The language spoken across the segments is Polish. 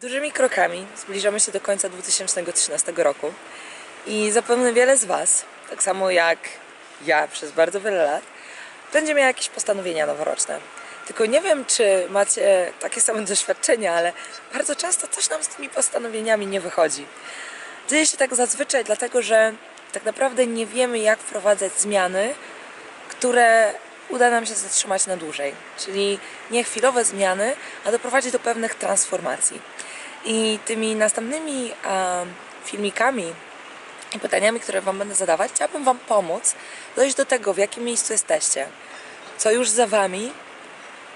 Dużymi krokami zbliżamy się do końca 2013 roku i zapewne wiele z Was, tak samo jak ja przez bardzo wiele lat, będzie miał jakieś postanowienia noworoczne. Tylko nie wiem, czy macie takie same doświadczenia, ale bardzo często coś nam z tymi postanowieniami nie wychodzi. Dzieje się tak zazwyczaj dlatego, że tak naprawdę nie wiemy, jak wprowadzać zmiany, które uda nam się zatrzymać na dłużej. Czyli nie chwilowe zmiany, a doprowadzić do pewnych transformacji. I tymi następnymi filmikami i pytaniami, które Wam będę zadawać, chciałabym Wam pomóc dojść do tego, w jakim miejscu jesteście, co już za Wami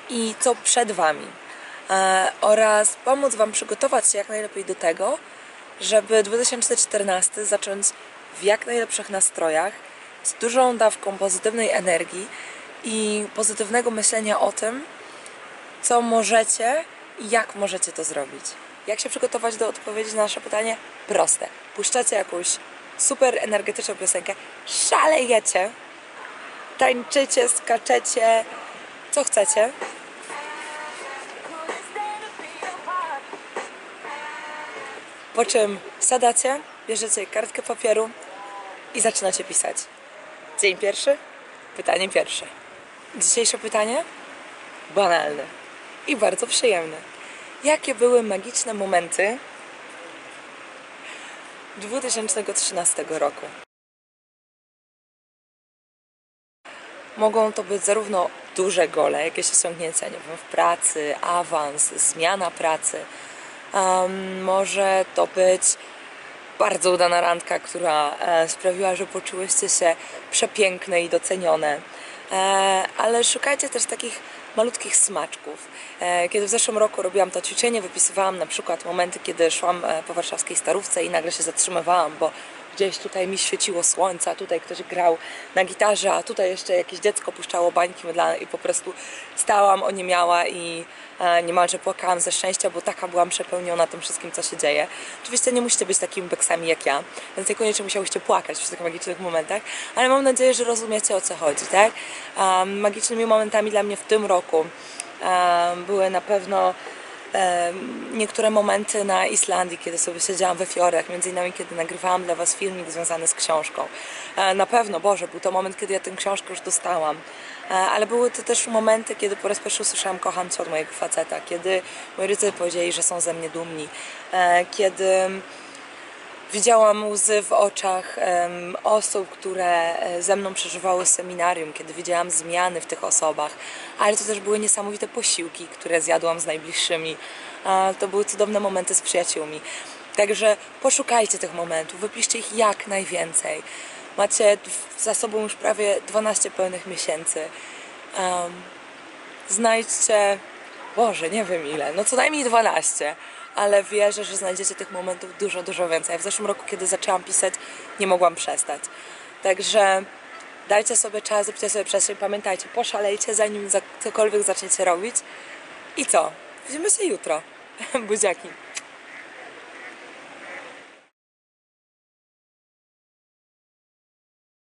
i co przed Wami. Oraz pomóc Wam przygotować się jak najlepiej do tego, żeby 2014 zacząć w jak najlepszych nastrojach, z dużą dawką pozytywnej energii i pozytywnego myślenia o tym, co możecie i jak możecie to zrobić. Jak się przygotować do odpowiedzi na nasze pytanie? Proste. Puszczacie jakąś super energetyczną piosenkę, szalejecie, tańczycie, skaczecie, co chcecie. Po czym sadacie, bierzecie kartkę papieru i zaczynacie pisać. Dzień pierwszy, pytanie pierwsze. Dzisiejsze pytanie? Banalne i bardzo przyjemne. Jakie były magiczne momenty 2013 roku? Mogą to być zarówno duże gole, jakieś osiągnięcia, nie wiem, w pracy, awans, zmiana pracy. Um, może to być bardzo udana randka, która e, sprawiła, że poczułyście się przepiękne i docenione. E, ale szukajcie też takich malutkich smaczków. E, kiedy w zeszłym roku robiłam to ćwiczenie, wypisywałam na przykład momenty, kiedy szłam e, po warszawskiej starówce i nagle się zatrzymywałam, bo gdzieś tutaj mi świeciło słońce, a tutaj ktoś grał na gitarze, a tutaj jeszcze jakieś dziecko puszczało bańki i po prostu stałam, oniemiała i e, niemalże płakałam ze szczęścia, bo taka byłam przepełniona tym wszystkim, co się dzieje. Oczywiście nie musicie być takimi beksami jak ja, więc niekoniecznie musiałyście płakać w tych magicznych momentach, ale mam nadzieję, że rozumiecie o co chodzi, tak? Um, magicznymi momentami dla mnie w tym roku um, były na pewno niektóre momenty na Islandii, kiedy sobie siedziałam we fiorach, między innymi kiedy nagrywałam dla Was filmik związany z książką. E, Na pewno, Boże, był to moment, kiedy ja tę książkę już dostałam. E, Ale były to też momenty, kiedy po raz pierwszy usłyszałam kocham Cię od mojego faceta, kiedy moi rodzice powiedzieli, że są ze mnie dumni, e, kiedy Widziałam łzy w oczach osób, które e, ze mną przeżywały seminarium, kiedy widziałam zmiany w tych osobach, ale to też były niesamowite posiłki, które zjadłam z najbliższymi. To były cudowne momenty z przyjaciółmi. Także poszukajcie tych momentów, wypiszcie ich jak najwięcej. Macie za sobą już prawie 12 pełnych miesięcy. Znajdźcie, Boże, nie wiem ile, no co najmniej 12, ale wierzę, że znajdziecie tych momentów dużo, dużo więcej. W zeszłym roku, kiedy zaczęłam pisać, nie mogłam przestać. Także dajcie sobie czas, zróbcie sobie przestrzeń, pamiętajcie, poszalejcie zanim za- cokolwiek zaczniecie robić. I co? Widzimy się jutro. Buziaki.